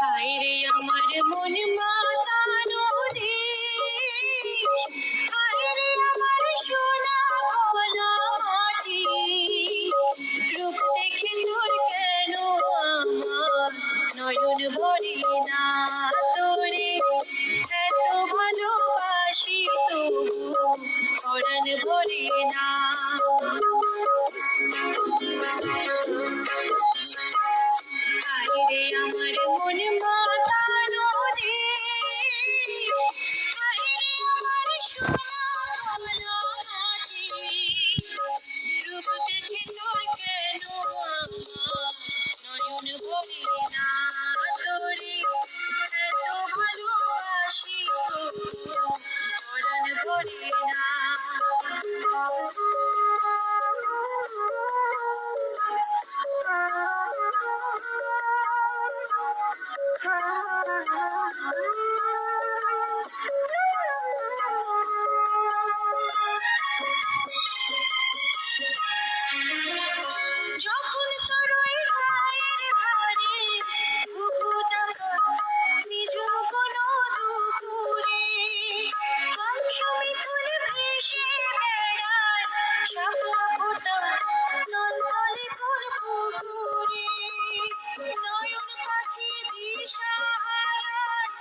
হায় রে আমার মন মা।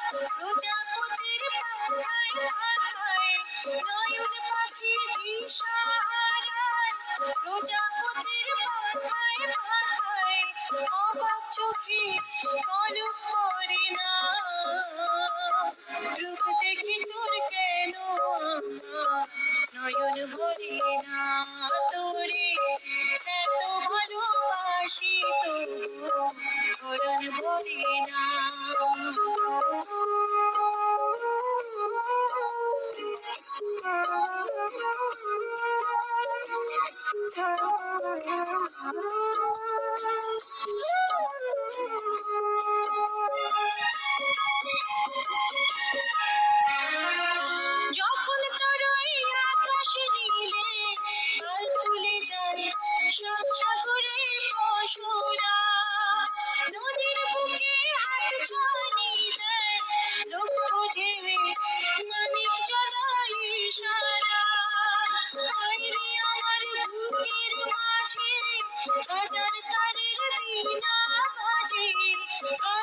প্রজাপতির মাথায় মাথায় নয়ন পাখি দিশাহারায়, প্রজাপতির মাথায় মাথায় অবাক চোখে কলক করে না। রূপ দেখি কেন? নয়ন ভরে না। Florida. Oh.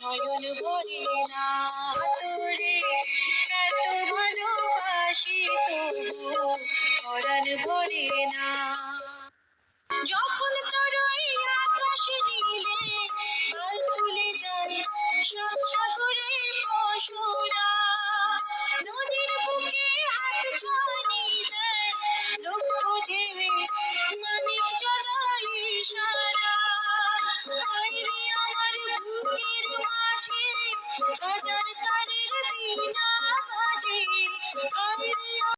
নয়ন ভরি না তোরে এত ভালোবাসি তবু করার ভরি না। বাজে।